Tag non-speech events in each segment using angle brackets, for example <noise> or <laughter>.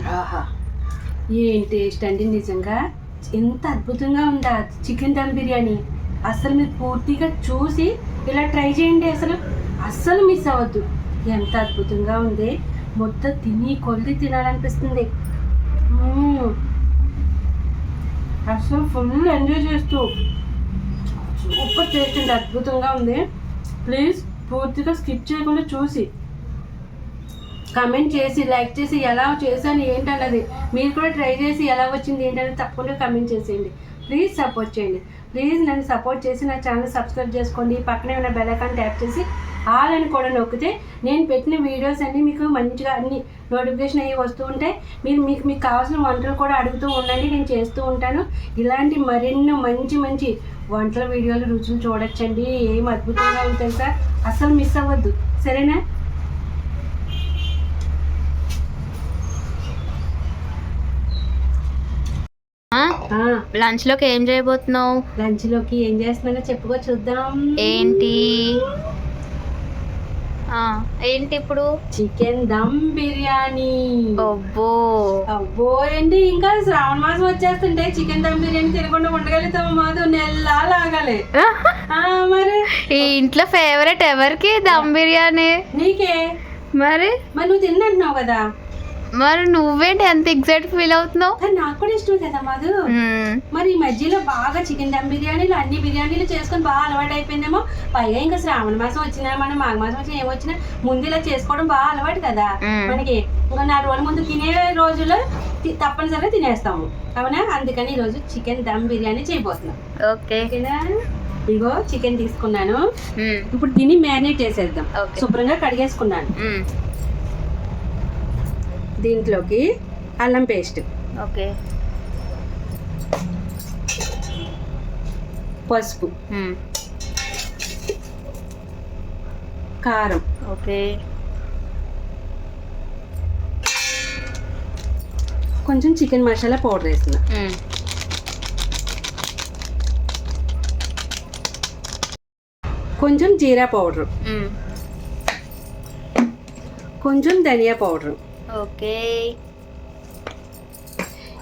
ఆహా. ఏం టేస్ట్ అండి నిజంగా? ఎంత అద్భుతంగా ఉందా చికెన్ దమ్ బిర్యానీ. అసలు మీరు పూర్తిగా చూసి ఇలా ట్రై చేయండి అసలు. అస్సలు మిస్ అవ్వద్దు. ఎంత అద్భుతంగా ఉంది. మొత్తం తిని కొలిది తినాలనిపిస్తుంది. అసలు ఫుల్ ఎంజాయ్ చేస్తూ. సూపర్ టేస్ట్ అండి అద్భుతంగా ఉంది. ప్లీజ్ పూర్తిగా స్కిప్ చేయకుండా చూసి. కమెంట్ చేసి లైక్ చేసి ఎలా చేశాను ఏంటన్నది మీరు కూడా ట్రై చేసి ఎలా వచ్చింది ఏంటనేది తప్పకుండా కమెంట్ చేసేయండి. ప్లీజ్ సపోర్ట్ చేయండి. ప్లీజ్ నన్ను సపోర్ట్ చేసి నా ఛానల్ సబ్స్క్రైబ్ చేసుకోండి. పక్కనే ఉన్న బెల్ ఐకాన్ ట్యాప్ చేసి ఆల్ అని కూడా నొక్కితే నేను పెట్టిన వీడియోస్ అన్నీ మీకు మంచిగా అన్ని నోటిఫికేషన్ అయ్యి వస్తూ ఉంటాయి. మీరు మీకు మీకు కావాల్సిన వంటలు కూడా అడుగుతూ ఉండండి నేను చేస్తూ ఉంటాను. ఇలాంటి మరెన్నో మంచి మంచి వంటల వీడియోలు రుచులు చూడొచ్చండి. ఏం అద్భుతంగా ఉంటాయి సార్. అస్సలు మిస్ అవ్వద్దు. సరేనా? లంచ్లోకి ఏం చేయబోతున్నావు? లంచ్లోకి ఏం చేస్తున్నానో చెప్పుకో చూద్దాం. ఏంటి? ఏంటి ఇప్పుడు? చికెన్ దమ్ బిర్యానీ. అబ్బో. అబ్బో ఏంటి? ఇంకా శ్రావణ మాసం వచ్చేస్తుంటే చికెన్ దమ్ బిర్యానీ తినకుండా ఉండగలుగుతాము మాధు నెల లాగాలి ఆ, మరి? ఈ ఇంట్లో ఫేవరెట్ ఎవరికి దమ్ బిర్యానీ? నీకే? మరి? మరి నువ్వు తిన్నంటున్నావు కదా? మరి నువ్వేంటి ఎంత ఎగ్జైట్ ఫీల్ అవుతున్నావు? నాకు కూడా ఇష్టం కదా మధు. మరి ఈ మధ్యలో బాగా చికెన్ దమ్ బిర్యానీలు అన్ని బిర్యానీలు చేసుకొని బాగా అలవాటు అయిపోయిందేమో. పైగా ఇంకా శ్రావణ మాసం వచ్చినా మన మాఘ మాసం వచ్చినా ఏమొచ్చినా ముందు ఇలా చేసుకోవడం బాగా అలవాటు కదా. మనకి ఇంకా నాలుగు రోజుల ముందు తినే రోజుల్లో తప్పనిసరిగా తినేస్తాము. అవునా? అందుకని ఈరోజు చికెన్ దమ్ బిర్యానీ చేయబోతున్నాం. ఓకే. ఇగో చికెన్ తీసుకున్నాను. ఇప్పుడు దీన్ని మ్యారినేట్ చేసేద్దాం. శుభ్రంగా కడిగేసుకున్నాను. దీంట్లోకి అల్లం పేస్ట్. ఓకే. పసుపు. కారం. ఓకే. కొంచెం చికెన్ మసాలా పౌడర్ వేస్తున్నా. కొంచెం జీరా పౌడర్. కొంచెం ధనియా పౌడర్. ఓకే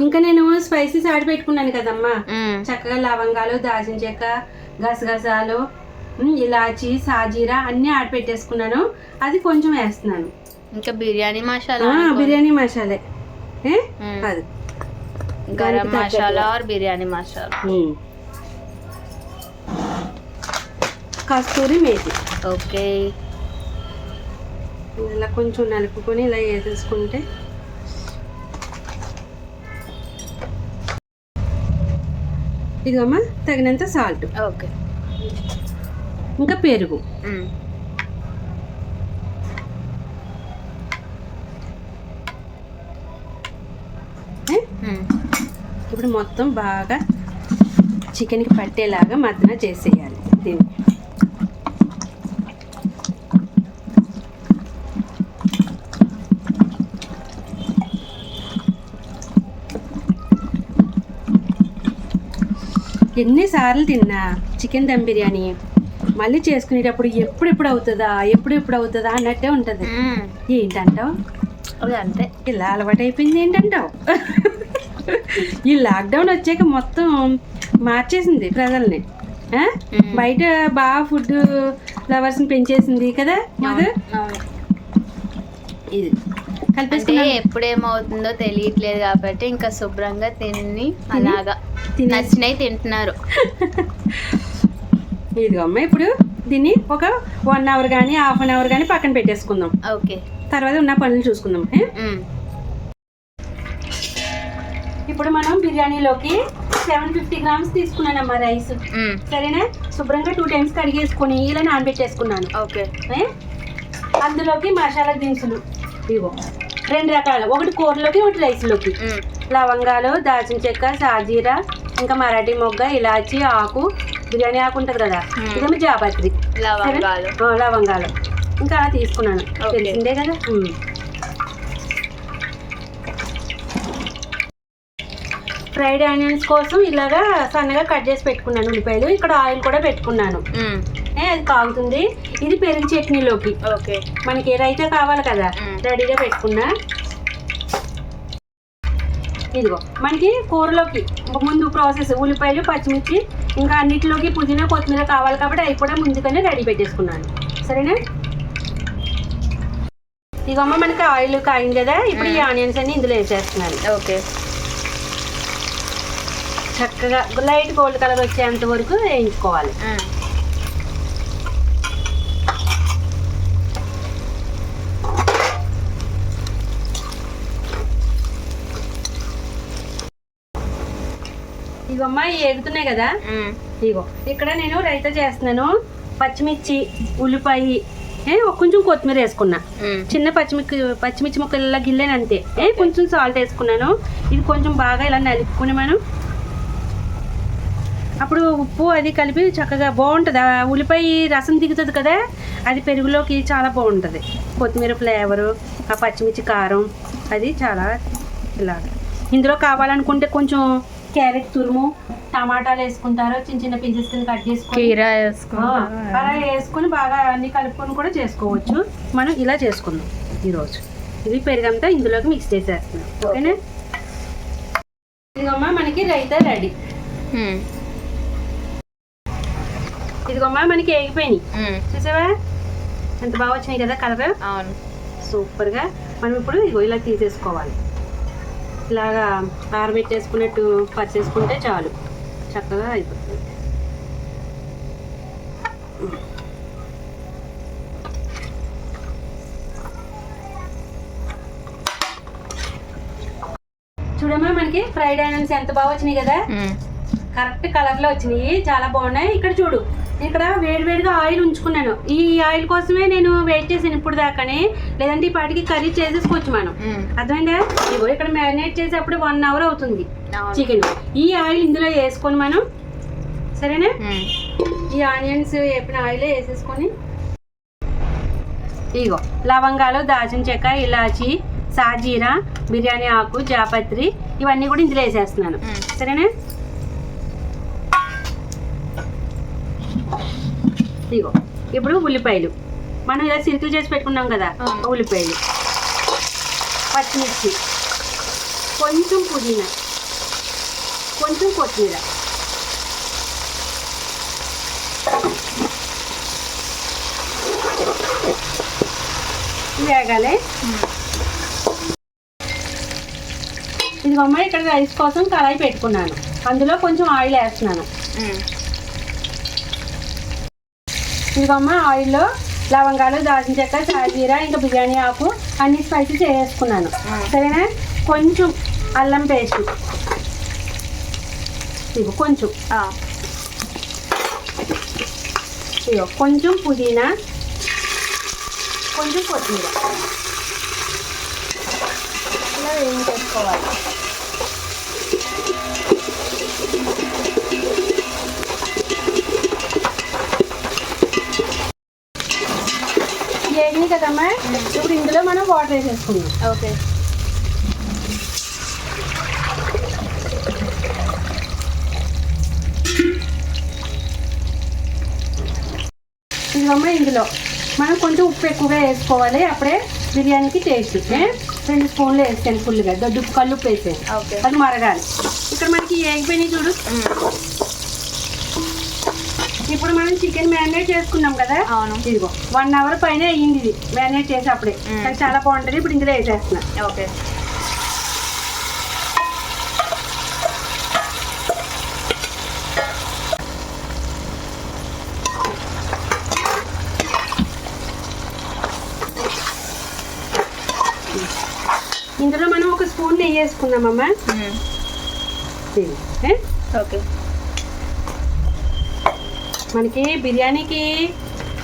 ఇంకా నేను స్పైసీస్ ఆడి పెట్టుకున్నాను కదమ్మా మ్మ్. చక్కగా లవంగాలు దాల్చిన చెక్క గసగసాలు ఇలాచి సాజీరా అన్నీ ఆడి పెట్టేసుకున్నాను అది కొంచెం వేస్తున్నాను ఇంకా బిర్యానీ మసాలా. బిర్యానీ మసాలే. అది గరం. మసాలా ఆర్ బిర్యానీ మసాలా. కస్తూరి మేతి ఓకే ఇలా కొంచెం నలుపుకొని ఇలా వేసేసుకుంటే ఇదిగమ్మా తగినంత సాల్ట్. ఓకే. ఇంకా పెరుగు. ఇప్పుడు మొత్తం బాగా చికెన్కి పట్టేలాగా మద్దన చేసేయాలి దీన్ని ఎన్నిసార్లు తిన్నా చికెన్ దమ్ బిర్యానీ? మళ్ళీ చేసుకునేటప్పుడు ఎప్పుడెప్పుడు అవుతుందా? ఎప్పుడెప్పుడు అవుతుందా? అన్నట్టే ఉంటుంది. ఏంటంటావు? అంతే. ఇలా అలవాటు అయిపోయింది ఏంటంటావు? ఈ లాక్డౌన్ వచ్చాక మొత్తం మార్చేసింది ప్రజల్ని. బయట బాగా ఫుడ్ లవర్స్ని పెంచేసింది కదా. ఇది అంటే ఎప్పుడేమవుతుందో తెలియట్లేదు కాబట్టి ఇంకా శుభ్రంగా తిని అలాగా నచ్చినవి తింటున్నారు. <laughs> ఇదిగో అమ్మ ఇప్పుడు దీన్ని ఒక వన్ అవర్ కానీ హాఫ్ అన్ అవర్ కానీ పక్కన పెట్టేసుకుందాం. ఓకే. తర్వాత ఉన్న పనులు చూసుకుందాం. ఇప్పుడు మనం బిర్యానీలోకి సెవెన్ ఫిఫ్టీ గ్రామ్స్ తీసుకున్నానమ్మా రైస్. సరేనా? శుభ్రంగా టూ టైమ్స్ కడిగేసుకొని ఇలా నానబెట్టేసుకున్నాను. ఓకే? అందులోకి మసాలా దినుసులు. ఇగో రెండు రకాలు. ఒకటి కూరలోకి ఒకటి రైస్లోకి. లవంగాలు దాల్చిన చెక్క సాజీరా ఇంకా మరాఠీ మొగ్గ ఇలాచి ఆకు బిర్యానీ ఆకు ఉంటుంది కదా. ఇదేమో జాపత్రి. లవంగాలు. ఇంకా అలా తీసుకున్నాను. తెలిసిందే కదా. ఫ్రైడ్ ఆనియన్స్ కోసం ఇలాగా సన్నగా కట్ చేసి పెట్టుకున్నాను ఉల్లిపాయలు. ఇక్కడ ఆయిల్ కూడా పెట్టుకున్నాను. ఏ, అది కాగుతుంది. ఇది పెరుగు చట్నీలోకి. ఓకే. మనకి రైతా కావాలి కదా. రెడీగా పెట్టుకున్నా. ఇదిగో మనకి కూరలోకి ముందు ప్రాసెస్ ఉల్లిపాయలు పచ్చిమిర్చి ఇంకా అన్నిటిలోకి పుదీనా కొత్తిమీర కావాలి కాబట్టి అవి కూడా ముందుగానే రెడీ పెట్టేసుకున్నాను. సరేనా? ఇదిగమ్మ మనకి ఆయిల్ కాయింది కదా ఇప్పుడు ఈ ఆనియన్స్ అన్ని ఇందులో వేసేస్తున్నాను. ఓకే. చక్కగా లైట్ గోల్డ్ కలర్ వచ్చేంత వరకు వేయించుకోవాలి. ఇవమ్మ ఇవి ఎగుతున్నాయి కదా. ఇగో ఇక్కడ నేను రైతా చేస్తున్నాను. పచ్చిమిర్చి ఉల్లిపాయ కొంచెం కొత్తిమీర వేసుకున్నా. చిన్న పచ్చిమిర్చి పచ్చిమిర్చి ముక్కలు ఇలా గిల్లాను అంతే. ఏ కొంచెం సాల్ట్ వేసుకున్నాను. ఇది కొంచెం బాగా ఇలా నలుపుకుని మనం. అప్పుడు ఉప్పు అది కలిపి చక్కగా బాగుంటుంది. ఆ ఉల్లిపాయ రసం దిగుతుంది కదా అది పెరుగులోకి చాలా బాగుంటుంది. కొత్తిమీర ఫ్లేవరు ఆ పచ్చిమిర్చి కారం అది చాలా ఇలాగ. ఇందులో కావాలనుకుంటే కొంచెం క్యారెట్ తురుము టమాటాలు వేసుకుంటారు చిన్న చిన్న పీసెస్ కింద కట్ చేసుకొని కీరా అలా వేసుకొని బాగా అన్ని కలుపుకొని కూడా చేసుకోవచ్చు. మనం ఇలా చేసుకుందాం ఈరోజు. ఇది పెరుగంతా ఇందులోకి మిక్స్ చేసేస్తున్నాం. ఓకేనా? ఇదిగమ్మా మనకి రైతా రెడీ. ఇదిగమ్మా మనకి ఏగిపోయినాయి చూసావా? ఎంత బాగా వచ్చినాయి కదా కలర్? అవును. సూపర్గా. మనం ఇప్పుడు ఇగో ఇలా తీసేసుకోవాలి. ఇలాగా ఆరబెట్టేసుకున్నట్టు పచ్చేసుకుంటే చాలు. చక్కగా అయిపోతుంది. చూడమ్మా మనకి ఫ్రైడ్ ఆనియన్స్ ఎంత బాగా వచ్చినాయి కదా? కరెక్ట్ కలర్లో వచ్చినాయి. చాలా బాగున్నాయి. ఇక్కడ చూడు. ఇక్కడ వేడివేడిగా ఆయిల్ ఉంచుకున్నాను. ఈ ఆయిల్ కోసమే నేను వెయిట్ చేసాను ఇప్పుడు దాకానే. లేదంటే ఈ పాటికి కర్రీ చేసేసుకోవచ్చు మనం. అర్థమైందా? ఇగో ఇక్కడ మ్యారినేట్ చేసేప్పుడు వన్ అవర్ అవుతుంది చికెన్ ఈ ఆయిల్ ఇందులో వేసుకొని మనం సరేనా? ఈ ఆనియన్స్ వేపిన ఆయిల్ వేసేసుకొని. ఇగో లవంగాలు దాచిన చెక్క ఇలాచి సాజీరా బిర్యానీ ఆకు జాపత్రి ఇవన్నీ కూడా ఇందులో వేసేస్తున్నాను. సరేనా? ఇగో ఇప్పుడు ఉల్లిపాయలు. మనం ఇలా సిరికలు చేసి పెట్టుకున్నాం కదా. ఉల్లిపాయలు. పచ్చిమిర్చి. కొంచెం పుదీనా. కొంచెం కొత్తిమీర. వేగాలి ఇదిగమ్మ ఇక్కడ రైస్ కోసం కళాయి పెట్టుకున్నాను. అందులో కొంచెం ఆయిల్ వేస్తున్నాను. ఇదిగమ్మ ఆయిల్లో లవంగాలు దాల్చిన చెక్క షాజీరా ఇంకా బిర్యానీ ఆకు అన్ని స్పైసెస్ వేసుకున్నాను సరేనా? కొంచెం అల్లం పేస్ట్. ఇదిగో కొంచెం ఇదిగో కొంచెం పుదీనా కొంచెం కొత్తిమీర. ఇలా వేయించేసుకోవాలి. కదమ్మా? ఇప్పుడు ఇందులో మనం వాటర్ వేసేసుకుందాం. ఓకే. ఇదిగమ్మ ఇందులో. మనం కొంచెం ఉప్పు ఎక్కువగా వేసుకోవాలి. అప్పుడే బిర్యానీకి టేస్ట్? రెండు స్పూన్లు వేసాను ఫుల్గా దొడ్డు కళ్ళు ఉప్పు వేసాను ఓకే. అది మరగాలి. ఇక్కడ మనకి ఏగిపోయినాయి చూడు. ఇప్పుడు మనం చికెన్ మ్యారినేట్ చేసుకున్నాం కదా? అవును. ఇదిగో వన్ అవర్ పైన అయ్యింది ఇది. మ్యారినేట్ చేసి అప్పుడే. మ్మ్. కానీ చాలా బాగుంటుంది ఇప్పుడు ఇందులో వేసేస్తున్నా. ఓకే. ఇందులో మనం ఒక స్పూన్ నెయ్యి వేసుకుందామమ్మా? ఓకే. మనకి బిర్యానీకి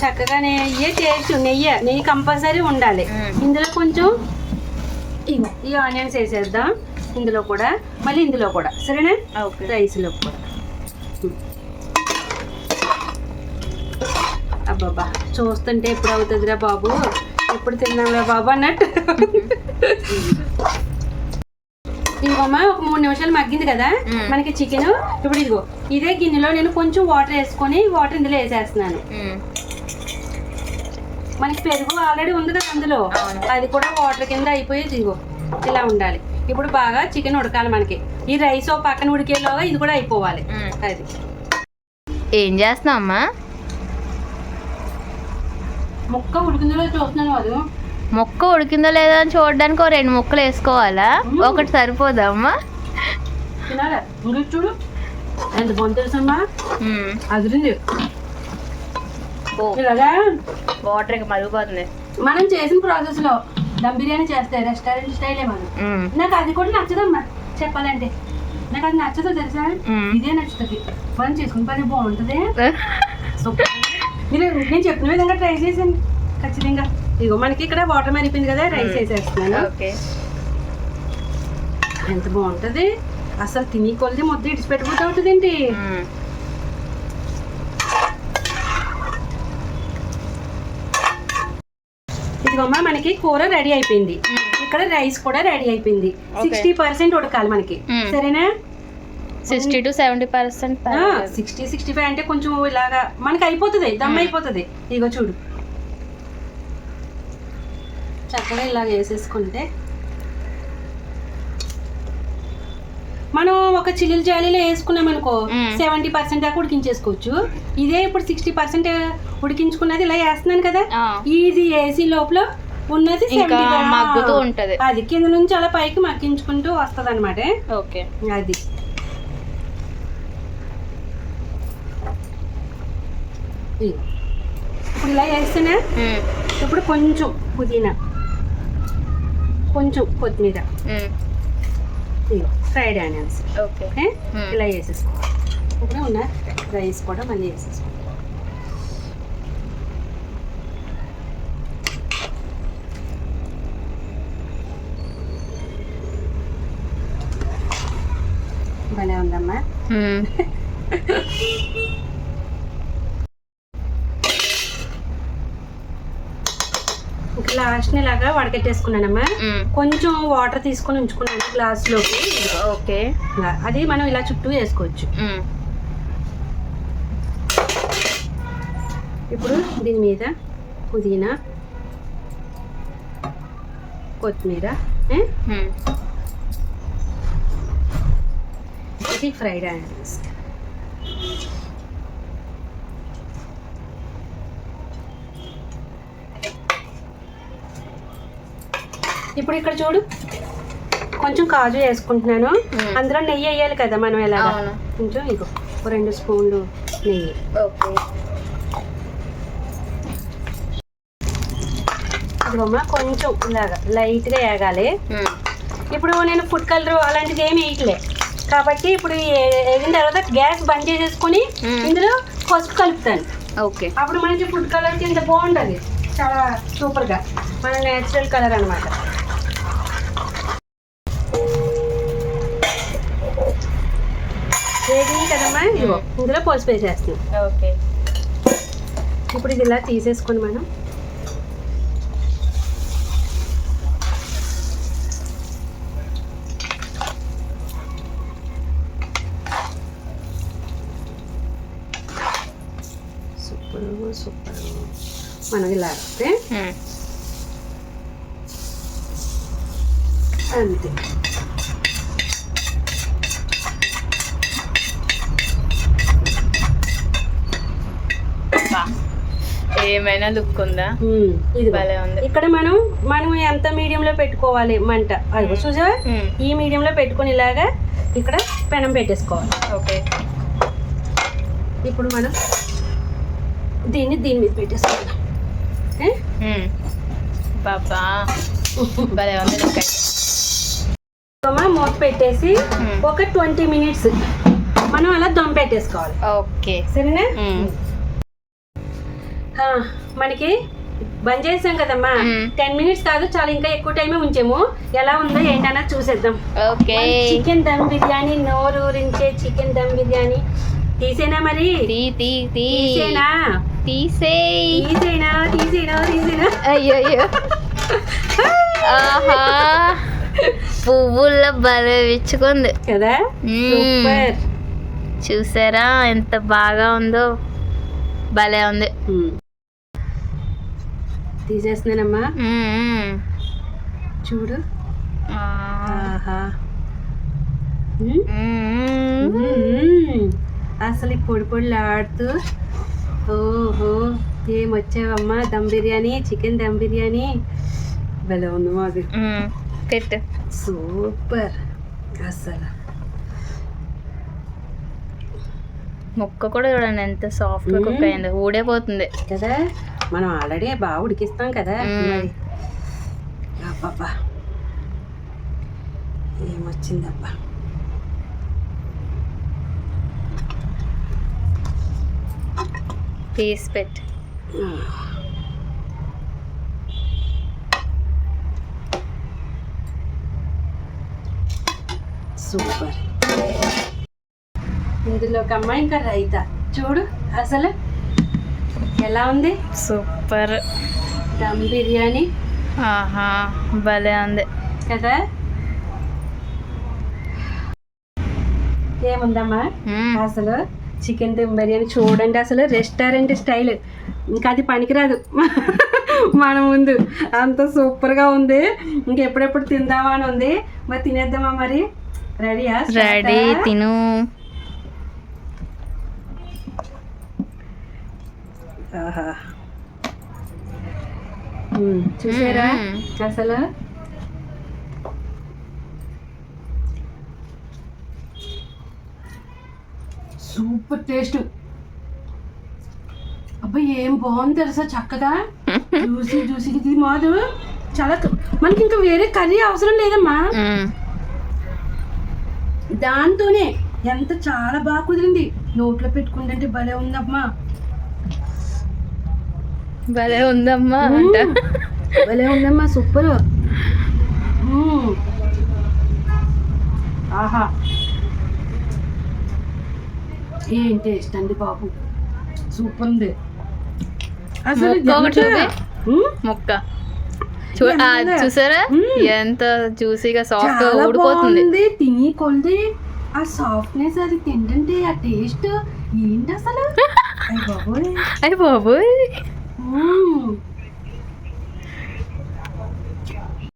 చక్కగా నెయ్యి టేస్ట్ నెయ్యి నెయ్యి కంపల్సరీ ఉండాలి. ఇందులో కొంచెం ఇగో ఈ ఆనియన్స్ వేసేద్దాం. ఇందులో కూడా మళ్ళీ ఇందులో కూడా. సరేనా? ఓకే. రైస్లో కూడా. అబ్బాబా చూస్తుంటే ఎప్పుడు అవుతుందిరా బాబు? ఎప్పుడు తిన్నాంరా బాబు అన్నట్టు? <laughs> ఇదిగోమ్మా ఒక మూడు నిమిషాలు మగ్గింది కదా. మనకి చికెన్ ఇప్పుడు ఇదిగో ఇదే గిన్నెలో నేను కొంచెం వాటర్ వేసుకొని వాటర్ ఇందులో వేసేస్తున్నాను. మనకి పెరుగు ఆల్రెడీ ఉంది కదా అందులో. అది కూడా వాటర్ కింద అయిపోయి ఇదిగో ఇలా ఉండాలి. ఇప్పుడు బాగా చికెన్ ఉడకాలి మనకి. ఈ రైస్ ఓ పక్కన ఉడికేలోగా ఇది కూడా అయిపోవాలి. అది. ఏం చేస్తున్నావు అమ్మా? ముక్క ఉడికిందో చూస్తున్నాను అది మొక్క ఉడికిందో లేదో అని చూడడానికి ఓ రెండు ముక్కలు వేసుకోవాలా. ఒకటి సరిపోదా అమ్మా తినాలి? ఇంకా చూడు. ఎంత. అదిరింది. ఇలాగా వాటర్ మరిగిపోతుంది. మనం చేసిన ప్రాసెస్లో దమ్ బిర్యానీ చేస్తే రెస్టారెంట్ స్టైలే మనం. నాకు అది కూడా నచ్చదమ్మా చెప్పాలంటే. నాకు అది నచ్చదు తెలుసా. ఇదే నచ్చుతుంది. మనం చేసుకుని పని బాగుంటుంది. <laughs> మీరు నేను చెప్పిన విధంగా ట్రై చేసాను ఖచ్చితంగా. ఇగో మనకి ఇక్కడ వాటర్ మరిపోయింది కదా రైస్. వేసేస్తున్నాను ఓకే ఎంత బాగుంటది అసలు తిని కొలిది ముద్ద ఇడిచిపెట్టుకుంటూ అవుతుంది ఏంటి మ్మ్. ఇదిగోమ్మా మనకి కూర రెడీ అయిపోయింది. ఇక్కడ రైస్ కూడా రెడీ అయిపోయింది. సిక్స్టీ పర్సెంట్ ఉడకాలి మనకి. సరేనా sixty to seventy percent sixty sixty five అంటే కొంచెం ఇలాగా మనకి అయిపోతుంది దమ్. అయిపోతుంది ఇగో చూడు చక్కగా ఇలాగ వేసేసుకుంటే మనం ఒక చిల్లుల జాలీలో వేసుకున్నాం అనుకో. సెవెంటీ పర్సెంట్ దాకా ఉడికించేసుకోవచ్చు. ఇదే ఇప్పుడు సిక్స్టీ పర్సెంట్ ఉడికించుకున్నది ఇలా వేస్తున్నాను కదా ఇది వేసి లోపల ఉన్నది ఇంకా 70 మగ్గుతూ ఉంటది. అది కింద నుంచి అలా పైకి మగ్గించుకుంటూ వస్తుంది అనమాట ఓకే. అది. ఇప్పుడు ఇలా వేస్తేనే ఇప్పుడు కొంచెం పుదీనా. కొంచెం కొత్తిమీర. Fried onions. ఓకే. ఇలా వేసేసుకో. ఇప్పుడు ఉన్న రైస్ కూడా మళ్ళీ వేసేసుకో. భలే ఉందమ్మా <laughs> ఇంకా లాస్ట్ని ఇలాగా వడకెట్టేసుకున్నానమ్మా. కొంచెం వాటర్ తీసుకొని ఉంచుకున్నాను గ్లాస్లోకి ఓకే. అది మనం ఇలా చుట్టూ వేసుకోవచ్చు. ఇప్పుడు దీని మీద పుదీనా కొత్తిమీర? ఇది ఫ్రైడ్ ఆనియన్స్ ఇప్పుడు ఇక్కడ చూడు. కొంచెం కాజు వేసుకుంటున్నాను. అందులో నెయ్యి వేయాలి కదా మనం ఎలా. కొంచెం ఇగో రెండు స్పూన్లు నెయ్యి. ఓకే. ఇదిగోమ్మా కొంచెం ఇలాగా లైట్గా వేగాలి. ఇప్పుడు నేను ఫుడ్ కలర్ అలాంటిది ఏమి వేయట్లే. కాబట్టి ఇప్పుడు వేగిన తర్వాత గ్యాస్ బంద్ చేసేసుకొని. ఇందులో పసుపు కలుపుతాను. ఓకే. అప్పుడు మనకి ఫుడ్ కలర్ కింద బాగుంటుంది. చాలా సూపర్గా. మన నేచురల్ కలర్ అనమాట ఇదిగో ఇందులో పసుపు వేసేస్తున్నాం ఓకే. ఇప్పుడు ఇది ఇలా తీసేసుకొని మనం సూపర్ సూపర్. మనం ఇలా అయితే అంతే. ఏమైనా లుక్ ఉందా? ఇది భలే ఉంది. ఇక్కడ మనం మనం ఎంత మీడియంలో పెట్టుకోవాలి మంట? అది చూసా. ఈ మీడియంలో పెట్టుకొని ఇలాగా ఇక్కడ పెనం పెట్టేసుకోవాలి. ఓకే. ఇప్పుడు మనం దీన్ని దీని మీద పెట్టేసుకోవాలి? బాబా. భలే ఉంది మూత పెట్టేసి. ఒక ట్వంటీ మినిట్స్ మనం అలా దమ్ పెట్టేసుకోవాలి. ఓకే. సరేనా? మనకి బంద్ చేసాం కదమ్మా. మ్మ్. టెన్ మినిట్స్ కాదు చాలా ఇంకా ఎక్కువ టైమే ఉంచాము. ఎలా ఉందో ఏంటన్నా చూసేద్దాం. ఓకే. చికెన్ దమ్ బిర్యానీ నోరు ఊరించే చికెన్ దమ్ బిర్యానీ. తీసేనా మరి? తీసేనా? తీసేయ్ తీసేనా? తీసేనా? తీసేనా? అయ్యో అయ్యో <laughs> ఆహా. పువ్వుల్లో భలే విచ్చుకుంది. కదా. సూపర్. చూసారా ఎంత బాగా ఉందో? భలే ఉంది. తీసేస్తున్నానమ్మా. మ్మ్. చూడు. ఆహా. అసలు ఈ పొడి పొడిలు ఆడుతూ ఓహో ఏమొచ్చావమ్మా దమ్ బిర్యానీ చికెన్ దమ్ బిర్యానీ. భలే ఉంది మాది. పెట్టు. సూపర్. అసలు. ముక్క కూడా చూడండి ఎంత సాఫ్ట్గా కుక్. అయింది. ఊడైపోతుంది కదా? మనం ఆల్రెడీ బాగా ఉడికిస్తాం కదా. మరి. అబ్బబ్బా. ఏమొచ్చిందబ్బా? పీస్ పెట్టు సూపర్. ఇందులో ఒక అమ్మాయి ఇంకా రైతా. చూడు అసలు ఎలా ఉంది? సూపర్. దమ్ బిర్యానీ? ఆహా భలే ఉంది. కదా? ఏముందమ్మా? మ్మ్. అసలు చికెన్ దమ్ బిర్యానీ చూడండి అసలు రెస్టారెంట్ స్టైల్. ఇంకా అది పనికిరాదు. మన ముందు. అంత సూపర్గా ఉంది. ఇంకెప్పుడెప్పుడు తిందామా అని ఉంది. మరి తినేద్దామా మరి? రెడీయా రెడీ తిను. ఆహా. చూసారా. అసలు? Super taste. అబ్బాయి ఏం బాగుంది తెలుసా చక్కగా? <laughs> Juicy juicy. ఇది మాదు చాలా మనకి ఇంకా వేరే కర్రీ అవసరం లేదమ్మా. మ్మ్. దాంతోనే ఎంత చాలా బాగా కుదిరింది. నోట్లో పెట్టుకుంటే భలే ఉందమ్మా. భలే ఉందమ్మా అంట భలే ఉందమ్మా సూపర్. ఆహా. ఏం టేస్ట్ అండి బాబు సూపర్ ఉంది. అసలు ముక్క? చూసారా. ఎంత జ్యూసీగా సాఫ్ట్ ఊడిపోతుంది. తిని కొలిది. ఆ సాఫ్ట్నెస్ అది తింటుంటే ఆ టేస్ట్ ఏంటి అసలు? <laughs> అయ్య బాబోయ్. అయ్యి బాబోయ్. Mmm.